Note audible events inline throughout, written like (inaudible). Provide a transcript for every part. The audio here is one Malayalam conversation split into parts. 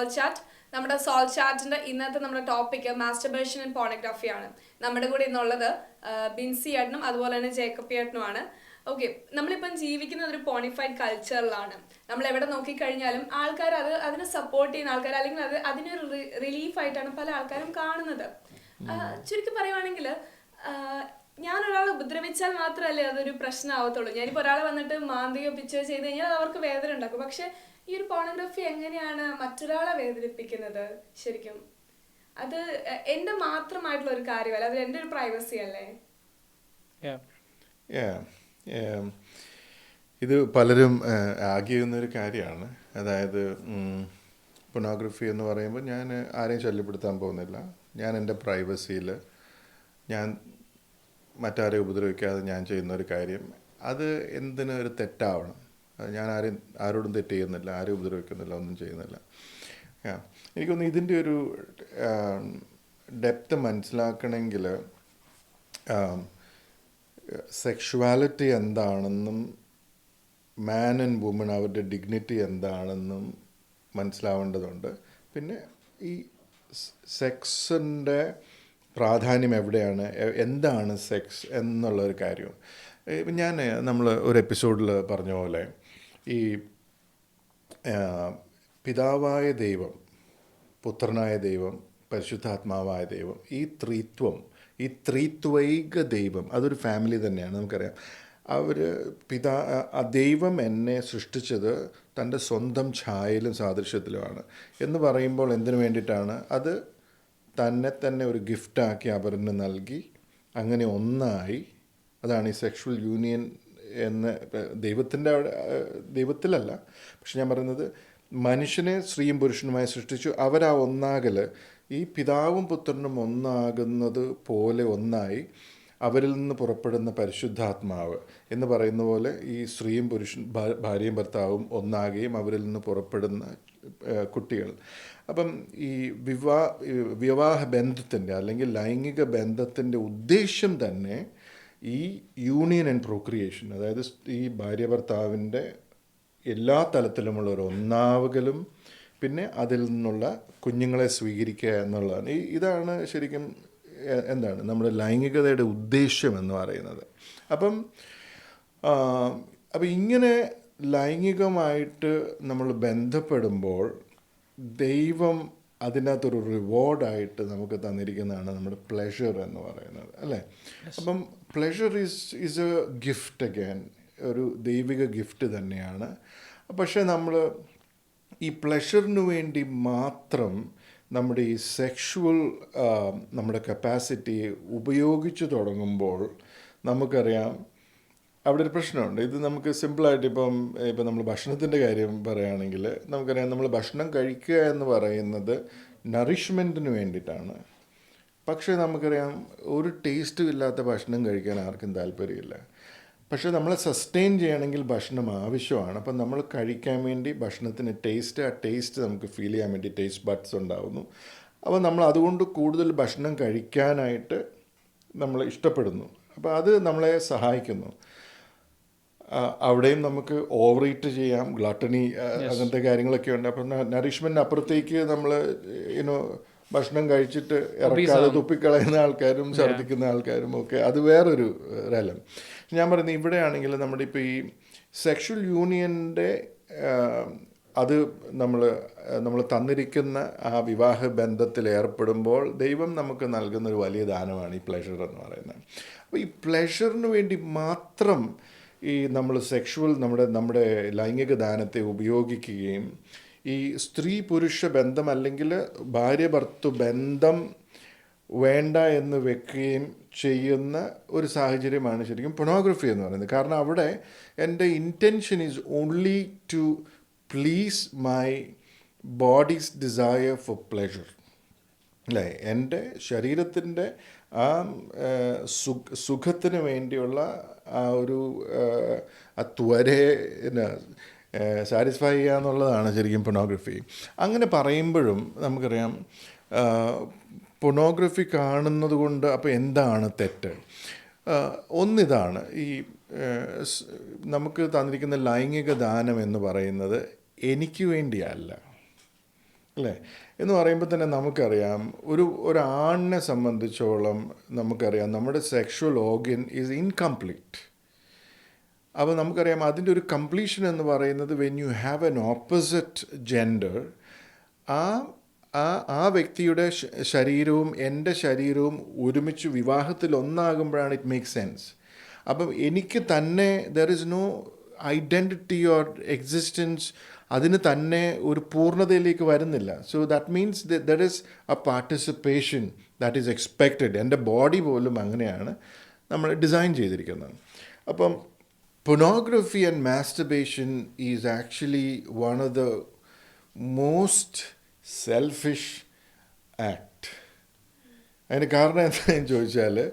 സോൾ ചാറ്റ് നമ്മുടെ സോൾ ചാറ്റിന്റെ ഇന്നത്തെ നമ്മുടെ ടോപ്പിക് മാസ്റ്റർബേഷൻ ആൻഡ് പോണോഗ്രാഫി ആണ്. നമ്മുടെ കൂടെ ഇന്നുള്ളത് ബിൻസി ഏട്ടനും അതുപോലെ തന്നെ ജേക്കബ് ഏട്ടനുമാണ്. ഓക്കെ നമ്മളിപ്പം ജീവിക്കുന്ന ഒരു പോണിഫൈഡ് കൾച്ചറിലാണ് നമ്മൾ എവിടെ നോക്കിക്കഴിഞ്ഞാലും ആൾക്കാർ അത് അതിനെ സപ്പോർട്ട് ചെയ്യുന്ന ആൾക്കാർ അല്ലെങ്കിൽ അത് അതിനൊരു റിലീഫായിട്ടാണ് പല ആൾക്കാരും കാണുന്നത്. ചുരുക്കി പറയുവാണെങ്കിൽ ഞാൻ ഒരാളെ ഉപദ്രവിച്ചാൽ മാത്രമല്ലേ അതൊരു പ്രശ്നമാവത്തുള്ളൂ. ഞാനിപ്പോൾ ഒരാളെ വന്നിട്ട് മാന്തിയോ പിച്ചോ ചെയ്ത് കഴിഞ്ഞാൽ അവർക്ക് വേദന ഉണ്ടാക്കും. പക്ഷെ ഈ ഒരു പോണോഗ്രഫി എങ്ങനെയാണ് മറ്റൊരാളെ വേദനിപ്പിക്കുന്നത് ശരിക്കും? അത് എന്റെ എന്റെ മാത്രമായിട്ടുള്ള ഒരു കാര്യമല്ല അത് എന്റെ ഒരു പ്രൈവസി അല്ലേ. ഇത് പലരും ആഗ്രഹിക്കുന്ന ഒരു കാര്യമാണ്. അതായത് പൊണോഗ്രഫി എന്ന് പറയുമ്പോൾ ഞാൻ ആരെയും ശല്യപ്പെടുത്താൻ പോകുന്നില്ല. ഞാൻ എന്റെ പ്രൈവസിയിൽ ഞാൻ മറ്റാരെയും ഉപദ്രവിക്കാതെ ഞാൻ ചെയ്യുന്ന ഒരു കാര്യം. അത് എന്തിനൊരു ഒരു തെറ്റാവണം? ഞാൻ ആരെയും ആരോടും തെറ്റ് ചെയ്യുന്നില്ല ആരെയും ഉപദ്രവിക്കുന്നില്ല ഒന്നും ചെയ്യുന്നില്ല. എനിക്കൊന്ന് ഇതിന്റെ ഒരു ഡെപ്ത് മനസ്സിലാക്കണമെങ്കിൽ സെക്ഷുവാലിറ്റി എന്താണെന്നും മാൻ ആൻഡ് വുമൺ അവരുടെ ഡിഗ്നിറ്റി എന്താണെന്നും മനസ്സിലാവേണ്ടതുണ്ട് പിന്നെ ഈ സെക്സിന്റെ പ്രാധാന്യം എവിടെയാണ് എന്താണ് സെക്സ് എന്നുള്ളൊരു കാര്യം ഞാൻ നമ്മൾ ഒരു എപ്പിസോഡിൽ പറഞ്ഞ പോലെ ഈ പിതാവായ ദൈവം പുത്രനായ ദൈവം പരിശുദ്ധാത്മാവായ ദൈവം ഈ ത്രിത്വം ഈ ത്രിത്വൈക ദൈവം അതൊരു ഫാമിലി തന്നെയാണ് നമുക്കറിയാം. അവർ പിതാ ദൈവം എന്നെ സൃഷ്ടിച്ചത് തന്റെ സ്വന്തം ഛായയിലും സാദൃശ്യത്തിലുമാണ്. എന്ന് പറയുമ്പോൾ എന്തിനു വേണ്ടിയിട്ടാണ്? അത് തന്നെ തന്നെ ഒരു ഗിഫ്റ്റാക്കി അവരിന് നൽകി അങ്ങനെ ഒന്നായി അതാണ് ഈ സെക്ഷുവൽ യൂണിയൻ എന്ന് ദൈവത്തിന്റെ അവിടെ ദൈവത്തിലല്ല. പക്ഷെ ഞാൻ പറയുന്നത് മനുഷ്യനെ സ്ത്രീയും പുരുഷനുമായി സൃഷ്ടിച്ചു. അവരാ ഒന്നാകൽ ഈ പിതാവും പുത്രനും ഒന്നാകുന്നത് പോലെ ഒന്നായി അവരിൽ നിന്ന് പുറപ്പെടുന്ന പരിശുദ്ധാത്മാവ് എന്ന് പറയുന്ന പോലെ ഈ സ്ത്രീയും പുരുഷൻ ഭാര്യയും ഭർത്താവും ഒന്നാകുകയും അവരിൽ നിന്ന് പുറപ്പെടുന്ന കുട്ടികൾ. അപ്പം ഈ വിവാഹ വിവാഹ ബന്ധത്തിന്റെ അല്ലെങ്കിൽ ലൈംഗിക ബന്ധത്തിന്റെ ഉദ്ദേശ്യം തന്നെ ഈ യൂണിയൻ ആൻഡ് പ്രോക്രിയേഷൻ അതായത് ഈ ഭാര്യ ഭർത്താവിന്റെ എല്ലാ തലത്തിലുമുള്ള ഒരു ഒന്നാവകലും പിന്നെ അതിൽ നിന്നുള്ള കുഞ്ഞുങ്ങളെ സ്വീകരിക്കുക എന്നുള്ളതാണ്. ഈ ഇതാണ് ശരിക്കും എന്താണ് നമ്മുടെ ലൈംഗികതയുടെ ഉദ്ദേശ്യം എന്ന് പറയുന്നത്. അപ്പം അപ്പം ഇങ്ങനെ ലൈംഗികമായിട്ട് നമ്മൾ ബന്ധപ്പെടുമ്പോൾ ദൈവം അതിനകത്തൊരു റിവാർഡായിട്ട് നമുക്ക് തന്നിരിക്കുന്നതാണ് നമ്മുടെ പ്ലഷർ എന്ന് പറയുന്നത് അല്ലേ? അപ്പം pleasure is is a gift again ഒരു ദൈവിക ഗിഫ്റ്റ് തന്നെയാണ്. പക്ഷേ നമ്മൾ ഈ പ്ലഷറിന് വേണ്ടി മാത്രം നമ്മുടെ ഈ സെക്ഷുവൽ നമ്മുടെ കപ്പാസിറ്റി ഉപയോഗിച്ച് തുടങ്ങുമ്പോൾ നമുക്കറിയാം അവിടെ ഒരു പ്രശ്നമുണ്ട്. ഇത് നമുക്ക് സിമ്പിളായിട്ട് ഇപ്പം ഇപ്പം നമ്മൾ ഭക്ഷണത്തിന്റെ കാര്യം പറയുകയാണെങ്കിൽ നമുക്കറിയാം നമ്മൾ ഭക്ഷണം കഴിക്കുക എന്ന് പറയുന്നത് നറിഷ്മെന്റിന് വേണ്ടിയിട്ടാണ്. പക്ഷേ നമുക്കറിയാം ഒരു ടേസ്റ്റും ഇല്ലാത്ത ഭക്ഷണം കഴിക്കാൻ ആർക്കും താല്പര്യമില്ല. പക്ഷേ നമ്മളെ സസ്റ്റെയിൻ ചെയ്യണമെങ്കിൽ ഭക്ഷണം ആവശ്യമാണ്. അപ്പം നമ്മൾ കഴിക്കാൻ വേണ്ടി ഭക്ഷണത്തിന് ടേസ്റ്റ് ആ ടേസ്റ്റ് നമുക്ക് ഫീൽ ചെയ്യാൻ വേണ്ടി ടേസ്റ്റ് ബഡ്സ് ഉണ്ടാകുന്നു അപ്പോൾ നമ്മൾ അതുകൊണ്ട് കൂടുതൽ ഭക്ഷണം കഴിക്കാനായിട്ട് നമ്മൾ ഇഷ്ടപ്പെടുന്നു. അപ്പോൾ അത് നമ്മളെ സഹായിക്കുന്നു. അവിടെയും നമുക്ക് ഓവർ ഈറ്റ് ചെയ്യാം ഗ്ലട്ടണി അങ്ങനത്തെ കാര്യങ്ങളൊക്കെ ഉണ്ട്. അപ്പം നറിഷ്മെന്റ് അപ്പുറത്തേക്ക് നമ്മൾ യുനോ ഭക്ഷണം കഴിച്ചിട്ട് ഇറക്കാതെ തുപ്പിക്കളയുന്ന ആൾക്കാരും ഛർദ്ദിക്കുന്ന ആൾക്കാരും ഒക്കെ അത് വേറൊരു രലം ഞാൻ പറയുന്നത് ഇവിടെയാണെങ്കിൽ നമ്മുടെ ഇപ്പോൾ ഈ സെക്ഷൽ യൂണിയന്റെ അത് നമ്മൾ നമ്മൾ തന്നിരിക്കുന്ന ആ വിവാഹ ബന്ധത്തിൽ ഏർപ്പെടുമ്പോൾ ദൈവം നമുക്ക് നൽകുന്ന ഒരു വലിയ ദാനമാണ് ഈ പ്ലെഷർ എന്ന് പറയുന്നത്. അപ്പോൾ ഈ പ്ലെഷറിന് വേണ്ടി മാത്രം ഈ നമ്മൾ സെക്ഷുവൽ നമ്മുടെ നമ്മുടെ ലൈംഗിക ദാനത്തെ ഉപയോഗിക്കുകയും ഈ സ്ത്രീ പുരുഷ ബന്ധം അല്ലെങ്കിൽ ഭാര്യ ഭർത്തു ബന്ധം വേണ്ട എന്ന് വെക്കുകയും ചെയ്യുന്ന ഒരു സാഹചര്യമാണ് ശരിക്കും പൊണോഗ്രഫി എന്ന് പറയുന്നത്. കാരണം അവിടെ എന്റെ intention is only to please my body's desire for pleasure അല്ലേ? എന്റെ ശരീരത്തിന്റെ ആ സുഖ സുഖത്തിന് വേണ്ടിയുള്ള ആ ഒരു ആ ത്വരയെ സാറ്റിസ്ഫൈ ചെയ്യുക എന്നുള്ളതാണ് ശരിക്കും പൊണോഗ്രഫി അങ്ങനെ പറയുമ്പോഴും നമുക്കറിയാം പൊണോഗ്രഫി കാണുന്നത് കൊണ്ട് അപ്പോൾ എന്താണ് തെറ്റ്? ഒന്നിതാണ് ഈ നമുക്ക് തന്നിരിക്കുന്ന ലൈംഗിക ദാനം എന്ന് പറയുന്നത് എനിക്ക് വേണ്ടിയല്ല. അല്ലേ? എന്ന് പറയുമ്പോൾ തന്നെ നമുക്കറിയാം ഒരു ഒരാണിനെ സംബന്ധിച്ചോളം നമുക്കറിയാം നമ്മുടെ സെക്ഷുവൽ ഓർഗൻ ഈസ് ഇൻകംപ്ലീറ്റ് അപ്പോൾ നമുക്കറിയാം അതിന്റെ ഒരു കംപ്ലീഷൻ എന്ന് പറയുന്നത് when you have an opposite gender ആ ആ ആ വ്യക്തിയുടെ ശരീരവും എന്റെ ശരീരവും ഒരുമിച്ച് വിവാഹത്തിൽ ഒന്നാകുമ്പോഴാണ് ഇറ്റ് മേക്ക് സെൻസ് അപ്പം എനിക്ക് തന്നെ there is no identity or existence അതിന് തന്നെ ഒരു പൂർണതയിലേക്ക് വരുന്നില്ല. So that means there is a participation that is expected എന്റെ ബോഡി പോലും അങ്ങനെയാണ് നമ്മൾ ഡിസൈൻ ചെയ്തിരിക്കുന്നത്. അപ്പം pornography and masturbation is actually one of the most selfish act. അതിന് കാരണം എന്താണെന്ന് ചോദിച്ചാൽ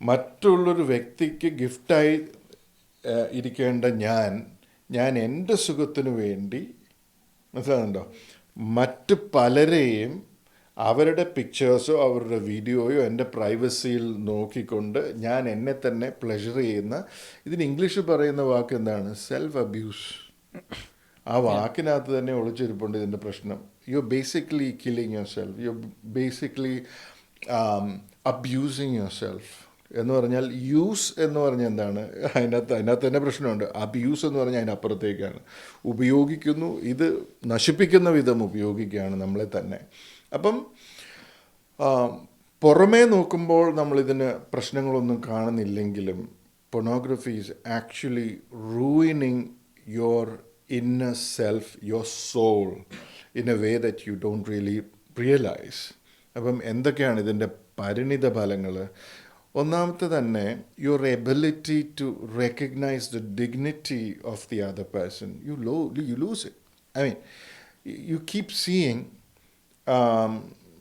മറ്റുള്ളൊരു വ്യക്തിക്ക് ഗിഫ്റ്റായി ഇരിക്കേണ്ട ഞാൻ ഞാൻ എന്റെ സുഖത്തിനു വേണ്ടി മനസ്സിലാകുന്നുണ്ടോ മറ്റ് പലരെയും അവരുടെ പിക്ചേഴ്സോ അവരുടെ വീഡിയോയോ എന്റെ പ്രൈവസിയിൽ നോക്കിക്കൊണ്ട് ഞാൻ എന്നെ തന്നെ പ്ലഷർ ചെയ്യുന്ന ഇതിന് ഇംഗ്ലീഷിൽ പറയുന്ന വാക്ക് എന്താണ്? സെൽഫ് അബ്യൂസ് ആ വാക്കിനകത്ത് തന്നെ ഒളിച്ചിരിപ്പുണ്ട് ഇതിന്റെ പ്രശ്നം. You basically killing your self you basically abusing your self എന്ന് പറഞ്ഞാൽ യൂസ് എന്ന് പറഞ്ഞാൽ എന്താണ്? അതിനകത്ത് അതിനകത്ത് തന്നെ പ്രശ്നമുണ്ട്. അബ്യൂസ് എന്ന് പറഞ്ഞാൽ അതിനപ്പുറത്തേക്കാണ് ഉപയോഗിക്കുന്നു ഇത് നശിപ്പിക്കുന്ന വിധം ഉപയോഗിക്കുകയാണ് നമ്മളെ തന്നെ. അപ്പം പുറമേ നോക്കുമ്പോൾ നമ്മളിതിന് പ്രശ്നങ്ങളൊന്നും കാണുന്നില്ലെങ്കിലും pornography is actually ruining your inner self your soul in a way that you don't really realise അപ്പം എന്തൊക്കെയാണ് ഇതിന്റെ പരിണിത ഫലങ്ങൾ? ഒന്നാമത്തെ തന്നെ your ability to recognise the dignity of the other person you lo you lose it I mean you keep seeing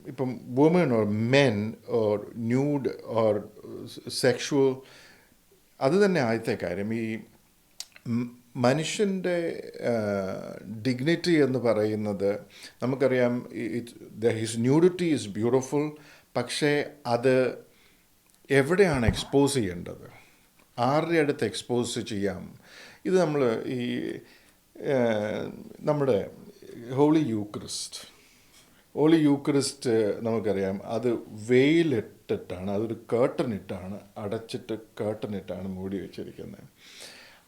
ഇപ്പം woman or men or nude or sexual അത് തന്നെ ആദ്യത്തെ കാര്യം. ഈ മനുഷ്യന്റെ ഡിഗ്നിറ്റി എന്ന് പറയുന്നത് നമുക്കറിയാം ഹിസ് ന്യൂഡിറ്റി ഈസ് ബ്യൂട്ടിഫുൾ പക്ഷേ അത് എവിടെയാണ് എക്സ്പോസ് ചെയ്യേണ്ടത്? ആരുടെ അടുത്ത് എക്സ്പോസ് ചെയ്യാം? ഇത് നമ്മൾ ഈ നമ്മുടെ ഹോളി യൂക്രിസ്റ്റ് ഹോളി യൂക്രിസ്റ്റ് നമുക്കറിയാം. അത് വെയിലിട്ടിട്ടാണ് അതൊരു കേട്ടനിട്ടാണ് അടച്ചിട്ട് കേട്ടനിട്ടാണ് മൂടി വെച്ചിരിക്കുന്നത്.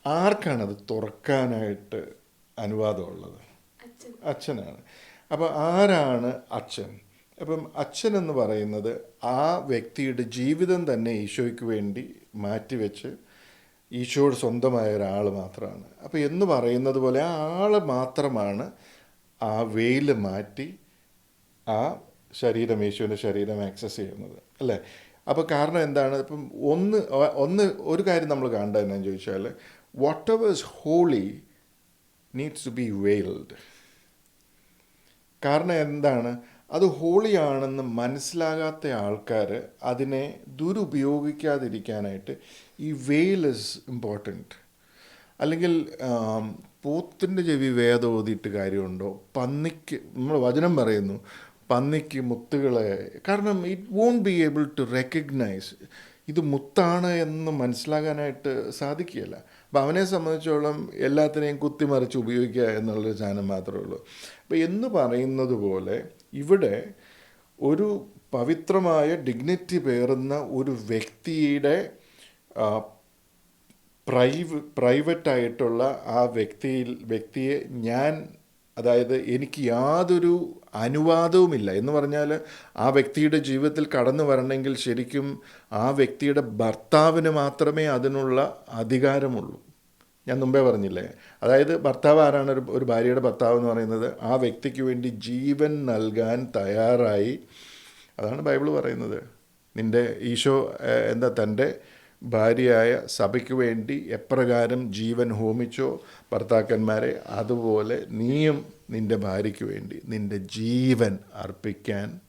ആർക്കാണ് അത് തുറക്കാനായിട്ട് അനുവാദമുള്ളത്? അച്ഛനാണ്. അപ്പോൾ ആരാണ് അച്ഛൻ? അപ്പം അച്ഛൻ എന്ന് പറയുന്നത് ആ വ്യക്തിയുടെ ജീവിതം തന്നെ ഈശോയ്ക്ക് വേണ്ടി മാറ്റിവെച്ച് ഈശോയുടെ സ്വന്തമായ ഒരാൾ മാത്രമാണ്. അപ്പോൾ എന്ന് പറയുന്നത് പോലെ ആ ആൾ മാത്രമാണ് ആ വെയിൽ മാറ്റി ആ ശരീരം യേശുവിന്റെ ശരീരം ആക്സസ് ചെയ്യുന്നത് അല്ലേ? അപ്പോൾ കാരണം എന്താണ്? ഇപ്പം ഒന്ന് ഒന്ന് ഒരു കാര്യം നമ്മൾ കാണേണ്ടത് എന്നാന്ന് ചോദിച്ചാൽ whatever is holy needs to be veiled കാരണം എന്താണ്? അത് ഹോളിയാണെന്ന് മനസ്സിലാകാത്ത ആൾക്കാർ അതിനെ ദുരുപയോഗിക്കാതിരിക്കാനായിട്ട് ഈ വെയിൽ ഇസ് ഇമ്പോർട്ടന്റ് അല്ലെങ്കിൽ പോത്തിന്റെ ചെവി വേദം ഓതിയിട്ട് കാര്യമുണ്ടോ? പന്നിക്ക് നമ്മൾ വചനം പറയുന്നു പന്നിക്ക് മുത്തുകളെ കാരണം it won't be able to recognise ഇത് മുത്താണ് എന്ന് മനസ്സിലാകാനായിട്ട് സാധിക്കുകയില്ല. അപ്പം അവനെ സംബന്ധിച്ചോളം എല്ലാത്തിനെയും കുത്തിമറിച്ച് ഉപയോഗിക്കുക എന്നുള്ളൊരു സാധനം മാത്രമേ ഉള്ളൂ. അപ്പം എന്ന് പറയുന്നത് പോലെ ഇവിടെ ഒരു പവിത്രമായ ഡിഗ്നിറ്റി പേറുന്ന ഒരു വ്യക്തിയുടെ പ്രൈവ് പ്രൈവറ്റായിട്ടുള്ള ആ വ്യക്തിയിൽ വ്യക്തിയെ ഞാൻ അതായത് എനിക്ക് യാതൊരു അനുവാദവുമില്ല. എന്ന് പറഞ്ഞാൽ ആ വ്യക്തിയുടെ ജീവിതത്തിൽ കടന്നു വരണമെങ്കിൽ ശരിക്കും ആ വ്യക്തിയുടെ ഭർത്താവിന് മാത്രമേ അതിനുള്ള അധികാരമുള്ളൂ. ഞാൻ മുമ്പേ പറഞ്ഞില്ലേ? അതായത് ഭർത്താവ് ആരാണ്? ഒരു ഒരു ഭാര്യയുടെ ഭർത്താവ് എന്ന് പറയുന്നത് ആ വ്യക്തിക്ക് വേണ്ടി ജീവൻ നൽകാൻ തയ്യാറായി. അതാണ് ബൈബിൾ പറയുന്നത്. നിന്റെ ഈശോ എന്താ തന്റെ ഭാര്യയായ സഭയ്ക്ക് വേണ്ടി എപ്രകാരം ജീവൻ ഹോമിച്ചോ ഭർത്താക്കന്മാരെ അതുപോലെ നീയും നിന്റെ ഭാര്യയ്ക്ക് വേണ്ടി നിന്റെ ജീവൻ അർപ്പിക്കാൻ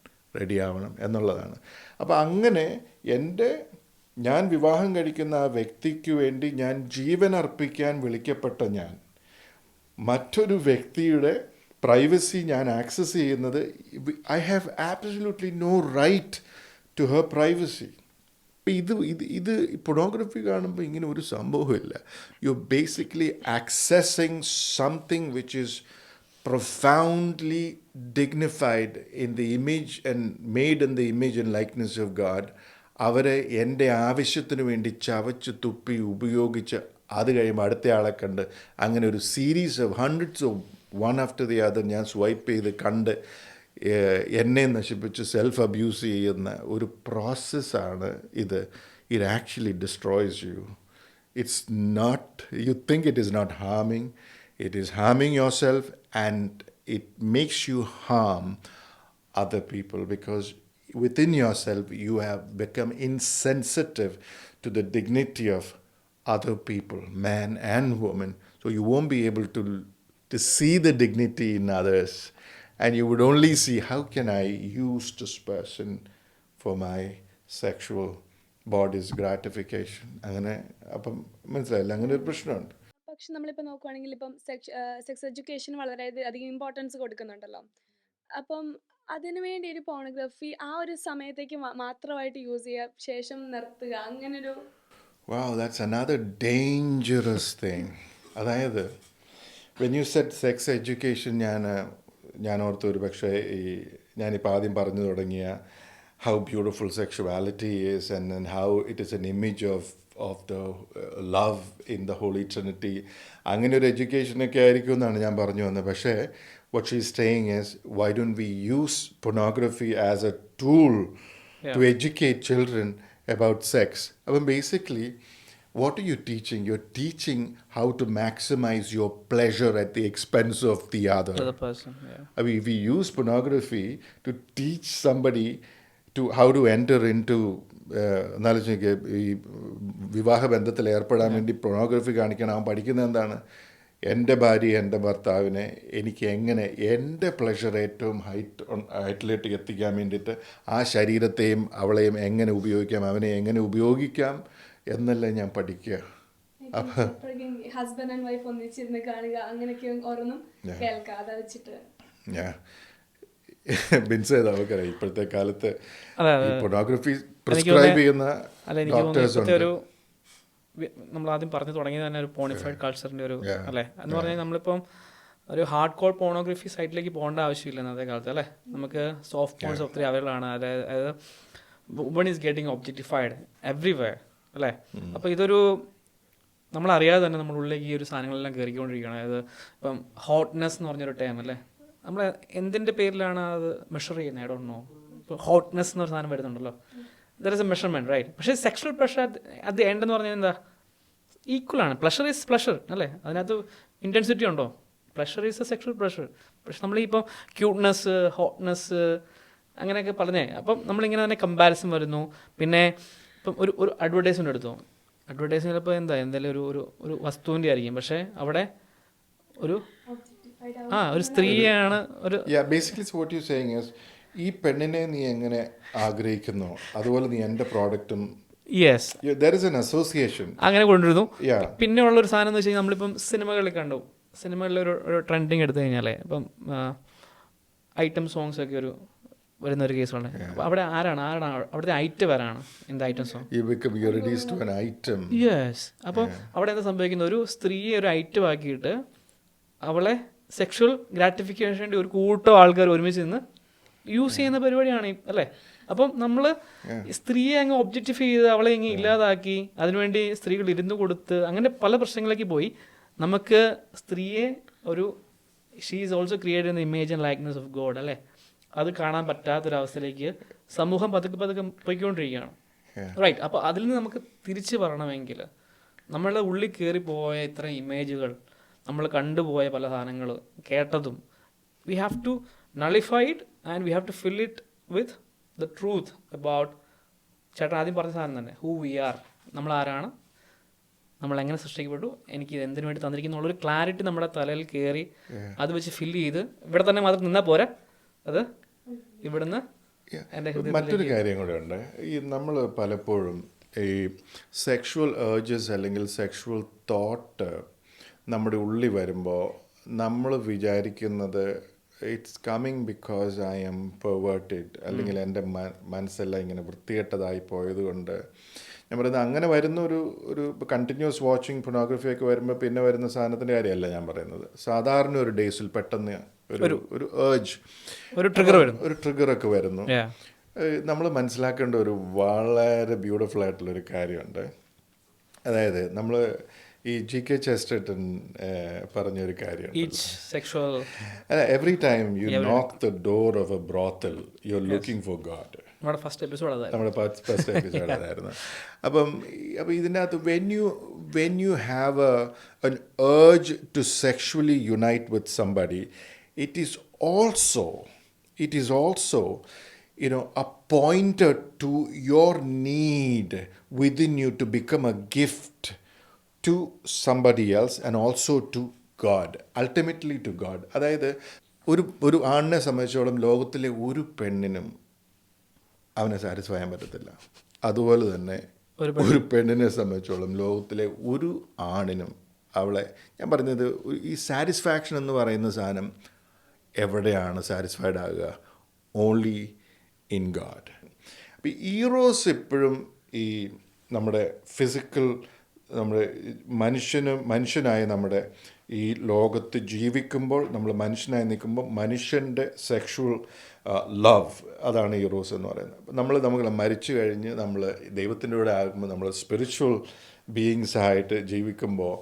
റെഡിയാവണം എന്നുള്ളതാണ്. അപ്പോൾ അങ്ങനെ എന്റെ ഞാൻ വിവാഹം കഴിക്കുന്ന ആ വ്യക്തിക്ക് വേണ്ടി ഞാൻ ജീവൻ അർപ്പിക്കാൻ വിളിക്കപ്പെട്ട ഞാൻ മറ്റൊരു വ്യക്തിയുടെ പ്രൈവസി ഞാൻ ആക്സസ് ചെയ്യുന്നത് I have absolutely no right to her privacy ഇപ്പം ഇത് ഇത് ഇത് പൊണോഗ്രഫി കാണുമ്പോൾ ഇങ്ങനെ ഒരു സംഭവമില്ല. You basically accessing something which is profoundly dignified in the image and made in the image and likeness of God അവരെ എന്റെ ആവശ്യത്തിന് വേണ്ടി ചവച്ച് തുപ്പി ഉപയോഗിച്ച് അത് കഴിയുമ്പോൾ അടുത്ത ആളെ കണ്ട് അങ്ങനെ ഒരു series of hundreds of one after the other ഞാൻ സ്വൈപ്പ് ചെയ്ത് കണ്ട് ഏഹ്, എന്നെ നശിപ്പിച്ച് സെൽഫ് അബ്യൂസ് ചെയ്യുന്ന ഒരു പ്രോസസ്സാണ് ഇത്. It actually destroys you it's not you think it is not harming. It is harming yourself and it makes you harm other people because within yourself you have become insensitive to the dignity of other people man and woman so you won't be able to to see the dignity in others and you would only see how can i use this person for my sexual bodies gratification അങ്ങനെ അപ്പം മനസ്സിലായില്ല അങ്ങനെ ഒരു പ്രശ്നമുണ്ട് പക്ഷെ നമ്മളിപ്പോൾ നോക്കുവാണെങ്കിൽ ഇപ്പം സെക്സ് സെക്സ് എഡ്യൂക്കേഷൻ വളരെ അധികം ഇമ്പോർട്ടൻസ് കൊടുക്കുന്നുണ്ടല്ലോ അപ്പം അതിനു വേണ്ടി ഒരു പോണോഗ്രഫി ആ ഒരു സമയത്തേക്ക് മാത്രമായിട്ട് യൂസ് ചെയ്യുക ശേഷം നിർത്തുക അങ്ങനൊരു Wow, that's another dangerous thing. അതായത് when you set sex education ഞാൻ ഞാൻ ഓർത്ത് ഒരു പക്ഷേ ഈ ഞാനിപ്പോൾ ആദ്യം പറഞ്ഞു തുടങ്ങിയ how beautiful sexuality is and how it is an image of Of the love in the holy trinity അങ്ങനെ ഒരു എഡ്യൂക്കേഷനൊക്കെ ആയിരിക്കും എന്നാണ് ഞാൻ പറഞ്ഞു വന്നത് പക്ഷേ what she's saying is why don't we use pornography as a tool to educate children about sex I mean, basically what are you teaching you're teaching how to maximize your pleasure at the expense of the other to the person. Yeah. I mean, if we use pornography to teach somebody to how to enter into എന്നാലും ഈ വിവാഹ ബന്ധത്തിൽ ഏർപ്പെടാൻ വേണ്ടി പ്രൊണോഗ്രഫി കാണിക്കണം. അവൻ പഠിക്കുന്നത് എന്താണ്? എന്റെ ഭാര്യ എന്റെ ഭർത്താവിനെ എനിക്ക് എങ്ങനെ എന്റെ പ്ലഷർ ഏറ്റവും ഹൈറ്റ് ഹൈറ്റിലേക്ക് എത്തിക്കാൻ വേണ്ടിയിട്ട് ആ ശരീരത്തെയും അവളെയും എങ്ങനെ ഉപയോഗിക്കാം അവനെ എങ്ങനെ ഉപയോഗിക്കാം എന്നല്ലേ ഞാൻ പഠിക്കുക. ഹസ്ബൻഡ് ആൻഡ് വൈഫ് ഒന്നിച്ചിരുന്ന് കാണുക അങ്ങനെയൊക്കെ ഓരോന്നും കേൾക്കുക അത് വെച്ചിട്ട്. ഞാൻ (laughs) ബിൻസേ നമുക്കറിയാം ഇപ്പോഴത്തെ കാലത്ത് അതെ, എനിക്ക് പ്രിസ്ക്രൈബ് ചെയ്യുന്ന അല്ല ഡോക്ടേഴ്സ് ഒരു നമ്മൾ ആദ്യം പറഞ്ഞു തുടങ്ങിയത് തന്നെ ഒരു പോണിഫൈഡ് കൾച്ചറിന്റെ ഒരു. അല്ലേ? എന്ന് പറഞ്ഞാൽ നമ്മളിപ്പം ഒരു ഹാർഡ് കോർ പോണോഗ്രഫി സൈറ്റിലേക്ക് പോകേണ്ട ആവശ്യമില്ല ഇന്നത്തെ കാലത്ത് അല്ലേ? നമുക്ക് സോഫ്റ്റ് പോയിൻസ് ഒത്തിരി അവൈലബിൾ ആണ്. അതായത് woman is getting objectified everywhere അല്ലേ? അപ്പോൾ ഇതൊരു നമ്മളറിയാതെ തന്നെ നമ്മുടെ ഉള്ളിലേക്ക് ഈ ഒരു സാധനങ്ങളെല്ലാം കയറിക്കൊണ്ടിരിക്കുകയാണ് അതായത് ഇപ്പം ഹോട്ട്നെസ് എന്ന് പറഞ്ഞൊരു ടൈം അല്ലേ? നമ്മൾ എന്തിന്റെ പേരിലാണ് അത് മെഷർ ചെയ്യുന്നത്? ഐ ഡോണ്ട് നോ ഇപ്പോൾ ഹോട്ട്നെസ് എന്ന് ഒരു സാധനം വരുന്നുണ്ടല്ലോ. There is a measurement right പക്ഷേ സെക്ഷൽ പ്രഷർ അത് ദി എൻഡ് എന്ന് പറഞ്ഞാൽ എന്താ? ഈക്വൽ ആണ്. പ്ലഷർ ഈസ് പ്ലഷർ അല്ലേ? അതിനകത്ത് ഇന്റൻസിറ്റി ഉണ്ടോ? Pleasure is a sexual pressure പക്ഷെ നമ്മളിപ്പം ക്യൂട്ട്നെസ് ഹോട്ട്നെസ് അങ്ങനെയൊക്കെ പറഞ്ഞേ. അപ്പം നമ്മളിങ്ങനെ തന്നെ കമ്പാരിസൺ വരുന്നു. പിന്നെ ഇപ്പം ഒരു ഒരു അഡ്വർടൈസ്മെന്റ് എടുത്തു. അഡ്വർടൈസ്മെന്റ് ഇപ്പോൾ എന്താ? എന്തായാലും ഒരു ഒരു ഒരു വസ്തുവിന്റെ ആയിരിക്കും. പക്ഷേ അവിടെ ഒരു ആ ഒരു സ്ത്രീയാണ് ഒരു yeah basically what you saying is ഈ പെണ്ണിനെ നീ എങ്ങനെ ആഗ്രഹിക്കുന്നു? അതുപോലെ നീ എന്റെ പ്രോഡക്റ്റും യെസ് അസോസിയേഷൻ അങ്ങനെ കൊണ്ടുവരുന്നു. പിന്നെ ഉള്ള ഒരു സാധനം എന്ന് വെച്ച് കഴിഞ്ഞാൽ നമ്മളിപ്പം സിനിമകളിൽ കണ്ടു. സിനിമകളിൽ ഒരു ഒരു ട്രെൻഡിങ് എടുത്തു കഴിഞ്ഞാലേ ഇപ്പം ഐറ്റം സോങ്സ് ഒക്കെ ഒരു വരുന്ന ഒരു കേസുണ്ട് അപ്പോൾ അവിടെ ആരാണ്? ആരാണ് അവിടുത്തെ ഐറ്റം ആരാണ് എന്ത് ഐറ്റം സോങ് യെസ് അപ്പോൾ അവിടെ എന്താ സംഭവിക്കുന്നത്? ഒരു സ്ത്രീയെ ഒരു ഐറ്റം ആക്കിയിട്ട് അവളെ സെക്ഷൽ ഗ്രാറ്റിഫിക്കേഷൻ വേണ്ടി ഒരു കൂട്ടം ആൾക്കാർ ഒരുമിച്ച് നിന്ന് യൂസ് ചെയ്യുന്ന പരിപാടിയാണ് ഈ അല്ലേ? അപ്പം നമ്മൾ സ്ത്രീയെ അങ്ങ് ഒബ്ജക്റ്റിഫൈ ചെയ്ത് അവളെ അങ്ങ് ഇല്ലാതാക്കി അതിനുവേണ്ടി സ്ത്രീകൾ ഇരുന്ന് കൊടുത്ത് അങ്ങനെ പല പ്രശ്നങ്ങളിലേക്ക് പോയി. നമുക്ക് സ്ത്രീയെ ഒരു she is also create the image and likeness of God അല്ലേ? അത് കാണാൻ പറ്റാത്തൊരവസ്ഥയിലേക്ക് സമൂഹം പതുക്കെ പതുക്കെ പോയിക്കൊണ്ടിരിക്കുകയാണ്. റൈറ്റ് അപ്പോൾ അതിൽ നിന്ന് നമുക്ക് തിരിച്ച് പറയണമെങ്കിൽ നമ്മളുടെ ഉള്ളിൽ കയറി പോയ ഇത്രയും ഇമേജുകൾ നമ്മൾ കണ്ടുപോയ പല സാധനങ്ങൾ കേട്ടതും. We have to nullified and we have to fill it with the truth about ചേട്ടൻ ആദ്യം പറഞ്ഞ സാധനം തന്നെ ഹൂ വി ആർ നമ്മൾ ആരാണ്? നമ്മൾ എങ്ങനെ സൃഷ്ടിക്കപ്പെട്ടു? എനിക്ക് ഇത് എന്തിനു വേണ്ടി ഒരു ക്ലാരിറ്റി നമ്മുടെ തലയിൽ കയറി അത് വെച്ച് ഫില്ല് ചെയ്ത് ഇവിടെ തന്നെ മാത്രം നിന്നാൽ പോരാ? അത് ഇവിടുന്ന് മറ്റൊരു കാര്യം കൂടെ ഉണ്ട്. ഈ നമ്മൾ പലപ്പോഴും ഈ സെക്ഷുവൽ ഏർജസ് അല്ലെങ്കിൽ സെക്ഷുവൽ തോട്ട് നമ്മുടെ ഉള്ളിൽ വരുമ്പോൾ നമ്മൾ വിചാരിക്കുന്നത് it's coming because I'm perverted അല്ലെങ്കിൽ എന്റെ മനസ്സെല്ലാം ഇങ്ങനെ വൃത്തികെട്ടതായി പോയത് കൊണ്ട് ഞാൻ പറയുന്നത് അങ്ങനെ വരുന്ന ഒരു ഒരു കണ്ടിന്യൂസ് വാച്ചിങ് പൊണോഗ്രഫി ഒക്കെ വരുമ്പോൾ പിന്നെ വരുന്ന സാധനത്തിന്റെ കാര്യമല്ല ഞാൻ പറയുന്നത്. സാധാരണ ഒരു ഡേയ്സിൽ പെട്ടെന്ന് ഒരു ഒരു ഏജ് ഒരു ട്രിഗർ വരുന്നു. ഒരു ട്രിഗറൊക്കെ വരുന്നു. നമ്മൾ മനസ്സിലാക്കേണ്ട ഒരു വളരെ ബ്യൂട്ടിഫുൾ ആയിട്ടുള്ള ഒരു കാര്യമുണ്ട്. അതായത് നമ്മൾ ഈ ജി കെ ചെസ്റ്റൺ പറഞ്ഞൊരു കാര്യം each sexual every time you knock the door of a brothel you are looking for God നമ്മുടെ ഫസ്റ്റ് എപ്പിസോഡ് അതായിരുന്നു. നമ്മുടെ ഫസ്റ്റ് എപ്പിസോഡ് (laughs) അതായിരുന്നു. അപ്പം ഈ- അപ്പം ഇതിന്റെ അകത്ത് when you when you have a an urge to sexually unite with somebody it is also it is also you know a pointer to your need within you to become a gift to somebody else and also to God ultimately to God അതായത് ഒരു ഒരു ആണിനെ സംബന്ധിച്ചോളം ലോകത്തിലെ ഒരു പെണ്ണിനും അവനെ സാറ്റിസ്ഫൈ ചെയ്യാൻ പറ്റത്തില്ല. അതുപോലെ തന്നെ ഒരു പെണ്ണിനെ. സംബന്ധിച്ചോളം ലോകത്തിലെ ഒരു ആണിനും അവളെ ഞാൻ പറഞ്ഞത് ഈ സാറ്റിസ്ഫാക്ഷൻ എന്ന് പറയുന്ന സാധനം എവിടെയാണ് സാറ്റിസ്ഫൈഡ് ആകുക? ഓൺലി ഇൻ ഗാഡ് അപ്പോൾ ഈറോസ് എപ്പോഴും ഈ നമ്മുടെ ഫിസിക്കൽ നമ്മുടെ മനുഷ്യന് മനുഷ്യനായ നമ്മുടെ ഈ ലോകത്ത് ജീവിക്കുമ്പോൾ നമ്മൾ മനുഷ്യനായി നിൽക്കുമ്പോൾ മനുഷ്യന്റെ സെക്ഷുവൽ ലവ് അതാണ് ഈറോസ് എന്ന് പറയുന്നത്. നമ്മൾ നമ്മൾ മരിച്ചു കഴിഞ്ഞ് നമ്മൾ ദൈവത്തിന്റെ കൂടെ ആകുമ്പോൾ നമ്മൾ സ്പിരിച്വൽ ബീയിങ്സ് ആയിട്ട് ജീവിക്കുമ്പോൾ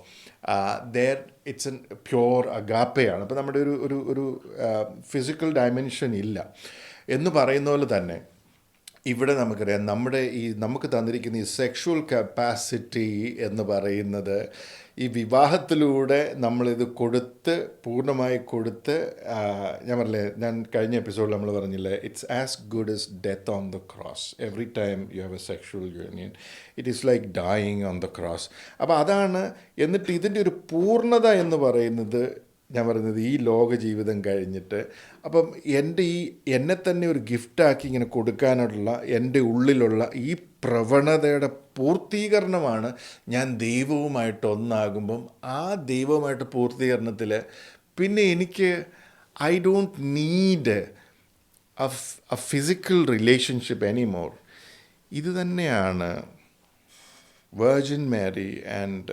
ദർ ഇറ്റ്സ് എൻ പ്യോർ അഗാപ്പയാണ് അപ്പോൾ നമ്മുടെ ഒരു ഒരു ഒരു ഫിസിക്കൽ ഡയമെൻഷൻ ഇല്ല. എന്ന് പറയുന്ന പോലെ തന്നെ ഇവിടെ നമുക്കറിയാം നമ്മുടെ ഈ നമുക്ക് തന്നിരിക്കുന്ന ഈ സെക്ഷുവൽ കപ്പാസിറ്റി എന്ന് പറയുന്നത് ഈ വിവാഹത്തിലൂടെ നമ്മളിത് കൊടുത്ത് പൂർണമായി കൊടുത്ത് ഞാൻ പറഞ്ഞില്ലേ ഞാൻ കഴിഞ്ഞ എപ്പിസോഡിൽ നമ്മൾ പറഞ്ഞില്ലേ it's as good is death on the cross every time you have a sexual union it is like dying on the cross അപ്പോൾ അതാണ് എന്നിട്ട് ഇതിന്റെ ഒരു പൂർണത എന്ന് പറയുന്നത് ഞാൻ പറയുന്നത് ഈ ലോക ജീവിതം കഴിഞ്ഞിട്ട് അപ്പം എന്റെ ഈ എന്നെ തന്നെ ഒരു ഗിഫ്റ്റാക്കി ഇങ്ങനെ കൊടുക്കാനുള്ള എന്റെ ഉള്ളിലുള്ള ഈ പ്രവണതയുടെ പൂർത്തീകരണമാണ് ഞാൻ ദൈവവുമായിട്ട് ഒന്നാകുമ്പം ആ ദൈവവുമായിട്ട് പൂർത്തീകരണത്തിൽ പിന്നെ എനിക്ക് I don't need a physical relationship anymore ഇത് തന്നെയാണ് Virgin Mary and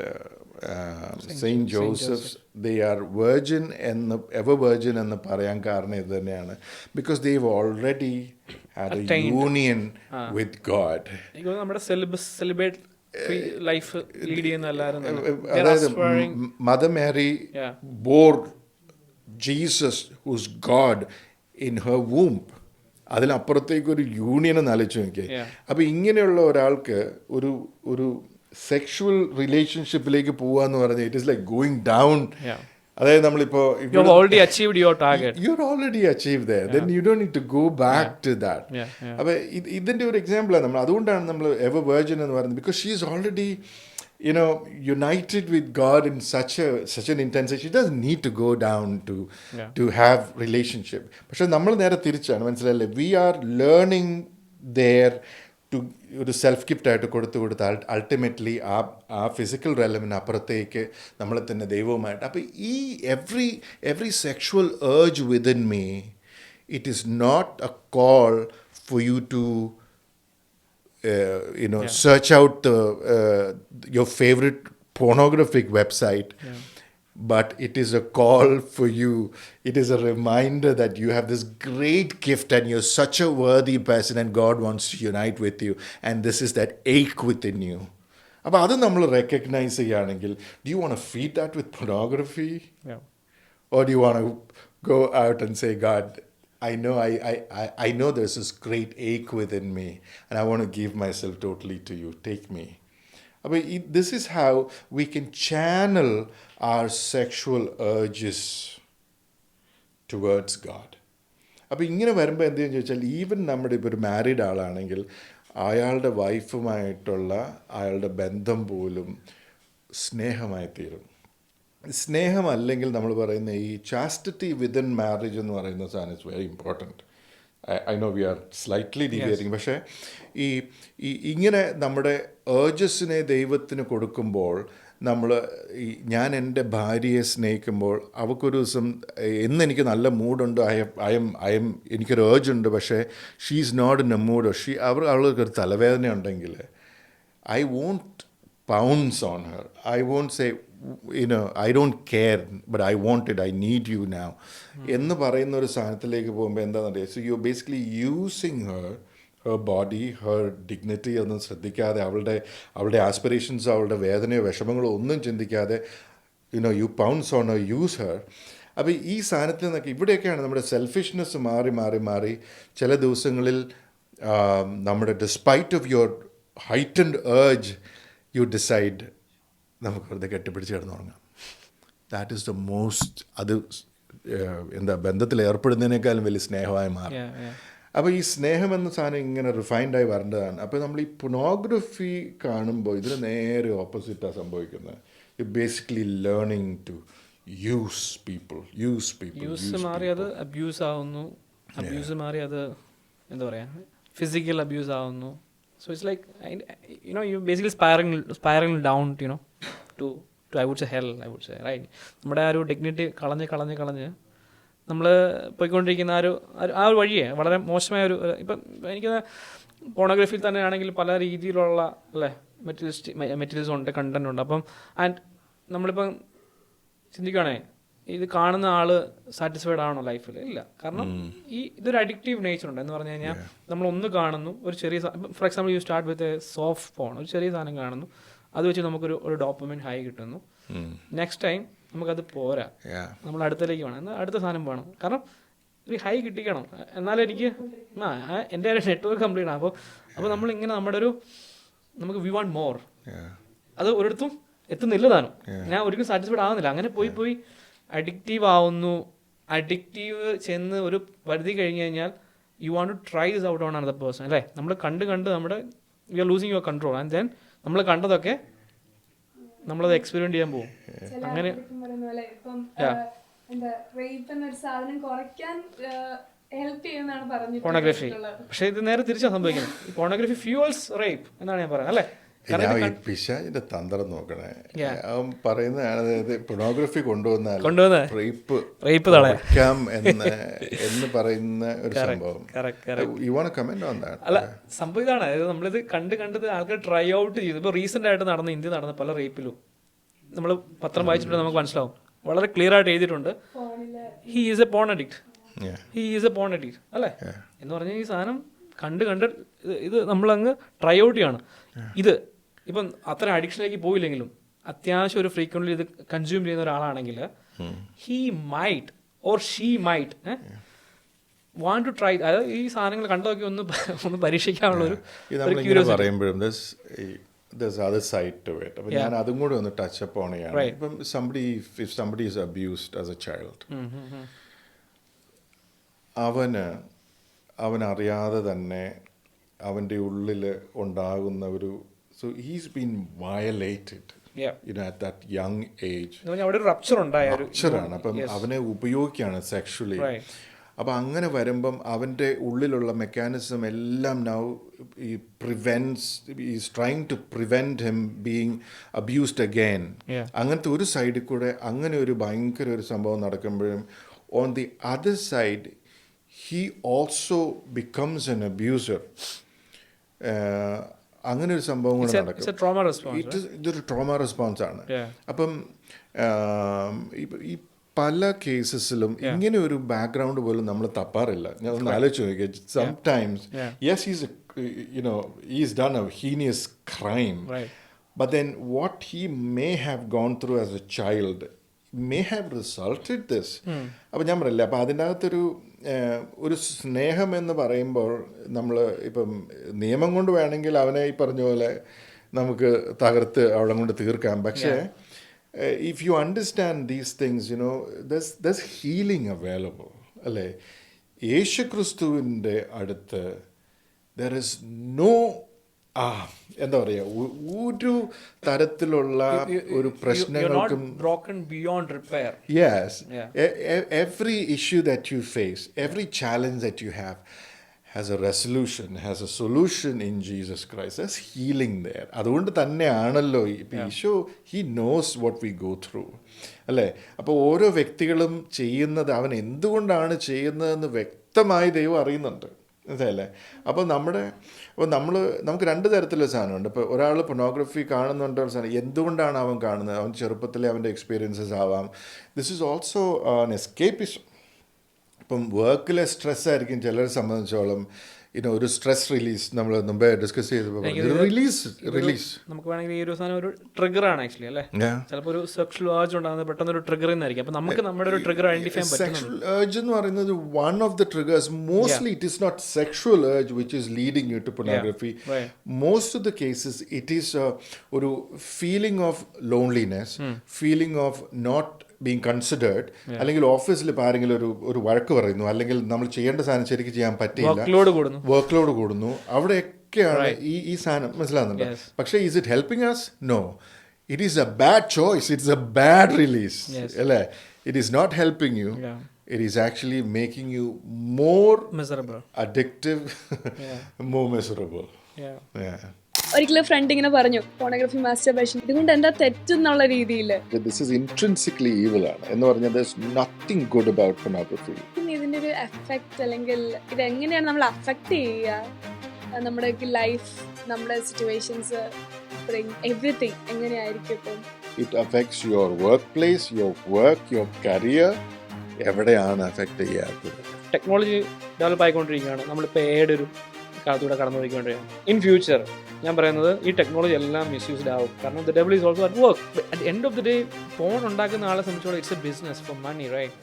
uh, Joseph's Saint are they are virgin എന്ന് എവർ virgin എന്ന് പറയാൻ കാരണം ഇത് തന്നെയാണ്. Because ദൈവ് already had a. Union with God നമ്മുടെ സെലിബ്രേറ്റ് ലൈഫ് ലീഡ് ചെയ്യുന്ന അതായത് Mother Mary. Bore Jesus who's God in her womb അതിനപ്പുറത്തേക്ക് ഒരു യൂണിയൻ എന്ന് ആലോചിച്ച് നോക്കിയാൽ. അപ്പോൾ ഇങ്ങനെയുള്ള ഒരാൾക്ക് ഒരു ഒരു സെക്ഷുവൽ റിലേഷൻഷിപ്പിലേക്ക് പോവാന്ന് പറഞ്ഞാൽ it is like going down. അതായത് നമ്മളിപ്പോൾ You have already achieved your target. You're already achieve there then you don't need to go back to that അപ്പൊ ഇതിന്റെ അപ്പോൾ ഇതിന്റെ ഒരു എക്സാമ്പിളാണ് നമ്മൾ. അതുകൊണ്ടാണ് നമ്മൾ എവർ വേർജൻ എന്ന് പറയുന്നത്. Because she is already you know united with god in such a such an intensity. She doesn't need to go down to Yeah. to have relationship. പക്ഷെ നമ്മൾ നേരെ തിരിച്ചാണ്. മനസ്സിലല്ലേ we are learning there to ഒരു സെൽഫ് ഗിഫ്റ്റ് ആയിട്ട് കൊടുത്തു കൊടുത്ത് അൾട്ടിമേറ്റ്ലി ആ ആ ഫിസിക്കൽ റെലമിന് അപ്പുറത്തേക്ക് നമ്മളെ തന്നെ ദൈവവുമായിട്ട് അപ്പോൾ ഈ every every sexual urge within me it is not a call for you to uh, you know, search out the, uh, your favorite pornographic website. But it is a call for you. It is a reminder that you have this great gift and you're such a worthy person and God wants to unite with you. And this is that ache within you. അപ്പോൾ അത് നമ്മൾ റെക്കഗ്നൈസ് ചെയ്യുകയാണെങ്കിൽ do you want feed that with pornography Yeah. or do you want to go out and say, God, I know I, I, I, I know there's this great ache within me, and I want to give myself totally to ഈ this is I we can channel our sexual urges towards God. അപ്പോൾ ഇങ്ങനെ വരുമ്പോൾ എന്ത് ചെയ്യുന്നു ചോദിച്ചാൽ ഈവൻ നമ്മുടെ ഇപ്പോൾ ഒരു മാരീഡ് ആളാണെങ്കിൽ അയാളുടെ വൈഫുമായിട്ടുള്ള അയാളുടെ ബന്ധം പോലും സ്നേഹമായി തീരും സ്നേഹമല്ലെങ്കിൽ നമ്മൾ പറയുന്ന ഈ ചാസ്റ്റിറ്റി വിതിൻ മാരേജ് എന്ന് പറയുന്ന സാധനം it's very important I know we are slightly ഡിവിയറിങ് പക്ഷേ ഈ ഈ ഇങ്ങനെ നമ്മുടെ ഏർജസിനെ ദൈവത്തിന് കൊടുക്കുമ്പോൾ നമ്മൾ ഈ ഞാൻ എന്റെ ഭാര്യയെ സ്നേഹിക്കുമ്പോൾ അവൾക്കൊരു ദിവസം എന്ന് എനിക്ക് നല്ല മൂഡുണ്ട് I I M I M എനിക്കൊരു ഏർജ് ഉണ്ട് പക്ഷേ she is not in a mood she അവർ അവൾക്കൊരു തലവേദന ഉണ്ടെങ്കിൽ I want pounce on her. I want say, you know, I don't care, but I want it, I need you now. എന്ന് പറയുന്ന ഒരു സാധനത്തിലേക്ക് പോകുമ്പോൾ എന്താണെന്ന് അറിയാം? So you basically using her her body her dignity ഒന്നും ശ്രദ്ധിക്കാതെ അവളുടെ അവളുടെ ആസ്പിറേഷൻസോ അവളുടെ വേദനയോ വിഷമങ്ങളോ ഒന്നും ചിന്തിക്കാതെ you know you pounce on her use her അപ്പോൾ ഈ സാധനത്തിൽ നിന്നൊക്കെ ഇവിടെയൊക്കെയാണ് നമ്മുടെ സെൽഫിഷ്നെസ് മാറി മാറി മാറി ചില ദിവസങ്ങളിൽ നമ്മുടെ despite of your heightened urge you decide നമുക്ക് വെറുതെ കെട്ടിപ്പിടിച്ച് കിടന്നുറങ്ങാം. ദാറ്റ് ഈസ് ദ മോസ്റ്റ് അത് എന്താ ബന്ധത്തിൽ ഏർപ്പെടുന്നതിനേക്കാളും വലിയ സ്നേഹമായി മാറും. അപ്പോൾ ഈ സ്നേഹം എന്ന സാധനം ഇങ്ങനെ റിഫൈൻഡായി വരേണ്ടതാണ്. അപ്പോൾ നമ്മൾ ഈ പൊണോഗ്രഫി കാണുമ്പോൾ ഇതിന് നേരെ ഓപ്പോസിറ്റാണ് സംഭവിക്കുന്നത്. It basically learning to use people use people use മാറി അത് അബ്യൂസ് ആവുന്നു. അബ്യൂസ് മാറി അത് എന്താ പറയുക ഫിസിക്കൽ അബ്യൂസ് ആവുന്നു. So it's like you know you basically spiralling spiralling down you know to to I would say hell I would say right നമ്മുടെ ആ ഒരു ഡിഗ്നിറ്റി കളഞ്ഞ് കളഞ്ഞ് കളഞ്ഞ് നമ്മൾ പോയിക്കൊണ്ടിരിക്കുന്ന ആ ഒരു ആ ഒരു- വഴിയെ വളരെ മോശമായ ഒരു ഇപ്പം എനിക്ക് പോണോഗ്രഫിയിൽ തന്നെ ആണെങ്കിൽ പല രീതിയിലുള്ള അല്ലേ മെറ്റീരിയൽസ് മെറ്റീരിയൽസ് ഉണ്ട് കണ്ടന്റ് ഉണ്ട്. അപ്പം ആൻഡ് നമ്മളിപ്പം ചിന്തിക്കുകയാണേ ഇത് കാണുന്ന ആൾ സാറ്റിസ്ഫൈഡ് ആണോ ലൈഫിൽ ഇല്ല. കാരണം ഈ ഇതൊരു അഡിക്റ്റീവ് നേച്ചർ ഉണ്ട്. എന്ന് പറഞ്ഞു കഴിഞ്ഞാൽ നമ്മൾ ഒന്ന് കാണുന്നു ഒരു ചെറിയ for example you start with a soft porn ഒരു ചെറിയ സാധനം കാണുന്നു. അത് വെച്ച് നമുക്കൊരു ഒരു ഡോപ്പമിൻ ഹൈ കിട്ടുന്നു. നെക്സ്റ്റ് ടൈം നമുക്കത് പോരാ. നമ്മൾ അടുത്തേക്ക് വേണം. എന്നാൽ അടുത്ത സാധനം വേണം. കാരണം ഒരു ഹൈ കിട്ടിക്കണം. എന്നാലും എനിക്ക് ആ ആ, എന്റെ ഒരു നെറ്റ്വർക്ക് കംപ്ലീറ്റ് ആണ്. അപ്പോൾ അപ്പോൾ നമ്മളിങ്ങനെ നമ്മുടെ ഒരു നമുക്ക് വി വാണ്ട് മോർ അത് ഒരിടത്തും എത്തുന്നില്ല താനും. ഞാൻ ഒരിക്കലും സാറ്റിസ്ഫൈഡ് ആവുന്നില്ല. അങ്ങനെ പോയി പോയി അഡിക്റ്റീവ് ആവുന്നു. അഡിക്റ്റീവ് ചെന്ന് ഒരു പരിധി കഴിഞ്ഞ് കഴിഞ്ഞാൽ you want to try this out on ആണ് ദ പേഴ്സൺ അല്ലേ? നമ്മൾ കണ്ട് കണ്ട് നമ്മുടെ we are losing your control and then നമ്മൾ കണ്ടതൊക്കെ നമ്മളത് എക്സ്പെരിമെന്റ് ചെയ്യാൻ പോകും അങ്ങനെ പോണോഗ്രഫി പക്ഷേ ഇത് നേരെ തിരിച്ചാണ് സംഭവിക്കുന്നത്. പോണോഗ്രഫി ഫ്യൂവൽസ് റേപ്പ് എന്നാണ് ഞാൻ പറയുന്നത് അല്ലേ? പിശാചിന്റെ തന്ത്രം നോക്കണേ. അവൻ പറയുന്നതാണ് അതായത് പൊണോഗ്രഫി കൊണ്ടുവന്നാൽ റേപ്പ് റേപ്പ് തടയാം. എന്ന് (laughs) എന്ന് പറയുന്ന ഒരു സംഭവം. കമന്റ് അല്ല സംഭവം ഇതാണ്. അതായത് നമ്മളിത് കണ്ട് കണ്ടത് ആൾക്കാർ ട്രൈ ഔട്ട് ചെയ്തു. ഇപ്പോൾ റീസെന്റ് ആയിട്ട് നടന്ന ഇന്ത്യ നടന്ന പല റേപ്പിലും നമ്മൾ പത്രം വായിച്ചിട്ട് നമുക്ക് മനസ്സിലാവും. വളരെ ക്ലിയർ ആയിട്ട് എഴുതിയിട്ടുണ്ട്. He is a porn addict. He is a porn addict അല്ലേ? എന്ന് പറഞ്ഞാൽ ഈ സാധനം കണ്ട് കണ്ട് ഇത് നമ്മളങ്ങ് ട്രൈ ഔട്ട് ചെയ്യാണ്. ഇത് ഇപ്പം അത്ര അഡിക്ഷനിലേക്ക് പോയില്ലെങ്കിലും അത്യാവശ്യം ഒരു ഫ്രീക്വന്റ്ലി ഇത് കൺസ്യൂം ചെയ്യുന്ന ഒരാളാണെങ്കിൽ he might or she might want to try അതായത് ഈ സാധനങ്ങൾ കണ്ടതൊക്കെ ഒന്ന് ഒന്ന് പരീക്ഷിക്കാനുള്ള പറയുമ്പോഴും അതർ സൈഡ് ടു ഇറ്റ് അപ്പം ഞാൻ അതും കൂടെ ഒന്ന് ടച്ച് അപ്പ് ഓൺ ചെയ്യാണ്. Right. ഇപ്പം somebody if somebody is abused as a child അവന് അവനറിയാതെ തന്നെ അവന്റെ ഉള്ളിൽ ഉണ്ടാകുന്ന ഒരു സോ ഹീസ് ബീൻ വയലേറ്റഡ് അവിടെ ഒരു റപ്ചർ ഉണ്ടായ അക്ഷരാണ് അപ്പം അവനെ ഉപയോഗിക്കുകയാണ് സെക്ഷലി. അപ്പം അങ്ങനെ വരുമ്പം അവന്റെ ഉള്ളിലുള്ള മെക്കാനിസം എല്ലാം നൗ ഈ prevents is trying to prevent him being abused again. അങ്ങനത്തെ ഒരു സൈഡിൽ കൂടെ അങ്ങനെ ഒരു ഭയങ്കര ഒരു സംഭവം നടക്കുമ്പോഴും on the other side he also becomes an abuser അങ്ങനെ ഒരു സംഭവം കൂടെ നടക്കും. ഇതൊരു ട്രോമ റെസ്പോൺസ് ആണ്. അപ്പം ഈ പല കേസസിലും ഇങ്ങനെ ഒരു ബാക്ക്ഗ്രൗണ്ട് പോലും നമ്മൾ തപ്പാറില്ല. ഞാൻ ഒന്ന് ആലോചിച്ച് നോക്കിയ. Sometimes times yes is you know is done a heinous crime but then what he may have gone through as a child may have resulted this. അപ്പം ഞാൻ പറയില്ല അപ്പം അതിന്റെ അകത്തൊരു ഒരു സ്നേഹം എന്ന് പറയുമ്പോൾ നമ്മൾ ഇപ്പം നിയമം കൊണ്ട് വേണമെങ്കിൽ അവനെ ഈ പറഞ്ഞ പോലെ നമുക്ക് തകർത്ത് അവിടെ കൊണ്ട് തീർക്കാം. പക്ഷേ if you understand these things you know thus thus healing available അല്ലേ? യേശു ക്രിസ്തുവിന്റെ അടുത്ത് ദർ ഇസ് നോ ആ എന്താ പറയുക ഒരു തരത്തിലുള്ള ഒരു പ്രശ്നങ്ങൾക്കും broken beyond repair yes. Every issue that you face every challenge that you have has a resolution has a solution in Jesus Christ has healing there അതുകൊണ്ട് തന്നെയാണല്ലോ ഇപ്പം Eesho he knows what we go through അല്ലേ? അപ്പോൾ ഓരോ വ്യക്തികളും ചെയ്യുന്നത് അവൻ എന്തുകൊണ്ടാണ് ചെയ്യുന്നതെന്ന് വ്യക്തമായി ദൈവം അറിയുന്നുണ്ട്. മനസ്സിലല്ലേ അപ്പോൾ നമ്മുടെ അപ്പോൾ നമ്മൾ നമുക്ക് രണ്ട് തരത്തിലുള്ള സാധനമുണ്ട്. ഇപ്പോൾ ഒരാൾ പൊണോഗ്രഫി കാണുന്നുണ്ട് സാധനം എന്തുകൊണ്ടാണ് അവൻ കാണുന്നത്? അവൻ ചെറുപ്പത്തിലെ അവന്റെ എക്സ്പീരിയൻസസ് ആവാം. ദിസ് ഈസ് ഓൾസോ എസ്കേപ്പിസം ഇപ്പം വർക്കിലെ സ്ട്രെസ് ആയിരിക്കും ചിലരെ സംബന്ധിച്ചോളം. ഇനോ ഒരു സ്ട്രെസ് റിലീസ് നമ്മൾ മുമ്പേ ഡിസ്കസ് ചെയ്ത് റിലീസ് റിലീസ് നമുക്ക് വേണമെങ്കിൽ ഈ ഒരു സാധനം ഒരു ട്രിഗർ ആണ് ആക്ച്വലി അല്ലേ? ചിലപ്പോൾ ഒരു സെക്ഷൽ വാച്ച് ഉണ്ടാകുന്നത് പെട്ടെന്ന് ഒരു ട്രിഗർ എന്നായിരിക്കും അപ്പോൾ നമുക്ക് നമ്മുടെ ഒരു ട്രിഗർ ഐഡന്റിഫൈ സെക്ഷൽ ഏർജ് എന്ന് പറയുന്നത് one of the triggers mostly it is not sexual urge which is leading you to pornography. Most of the cases it is ഒരു feeling of loneliness feeling of not being considered അല്ലെങ്കിൽ ഓഫീസിൽ ഇപ്പോൾ ആരെങ്കിലും ഒരു ഒരു വഴക്ക് പറയുന്നു അല്ലെങ്കിൽ നമ്മൾ ചെയ്യേണ്ട സാധനം ശരിക്കും ചെയ്യാൻ പറ്റില്ല വർക്ക് ലോഡ് കൂടുന്നു അവിടെയൊക്കെയാണ് ഈ ഈ സാധനം മനസ്സിലാകുന്നുണ്ട്. പക്ഷേ is it helping us no it is a bad choice it's a bad release അല്ലേ? It is not helping you actually it is actually making you more miserable addictive more miserable ഒരിക്കലും ഫ്രണ്ട് ഇങ്ങനെ പറഞ്ഞു ഫോണോഗ്രഫി മാസ്റ്റർബേഷൻ ഇതുകൊണ്ട് എന്താ തെറ്റെന്നുള്ള രീതിയിൽ? ദിസ് ഇസ് ഇൻട്രൻസിക്കലി ഈവൽ ആണ്. എന്ന് പറഞ്ഞാൽ there nothing good about pornography ഇതിന്റെ ഒരു എഫക്റ്റ് അല്ലെങ്കിൽ ഇത് എങ്ങനെയാണ് നമ്മൾ അഫക്റ്റ് ചെയ്യുക നമ്മുടെ ലൈഫ് നമ്മുടെ സിറ്റുവേഷൻസ് എവറിത്തിങ് എങ്ങനെയായിരിക്കും ഇപ്പം? It affects your work place your work your career എവിടെയാണ് അഫക്റ്റ് ചെയ്യാത്തത്? ടെക്നോളജി ഡെവലപ്പ് ആയിക്കൊണ്ടിരിക്കുകയാണ്. നമ്മളിപ്പോൾ ഏടൊരു ഒരു കാലത്തൂടെ കടന്നു ഇൻ ഫ്യൂച്ചർ ഞാൻ പറയുന്നത് ഈ ടെക്നോളജി എല്ലാം മിസ്യൂസ്ഡ് ആവും. കാരണം the double is also at work at end of the day phone ഉണ്ടാക്കുന്ന ആളെ സംബന്ധിച്ചോളം it's a business for money right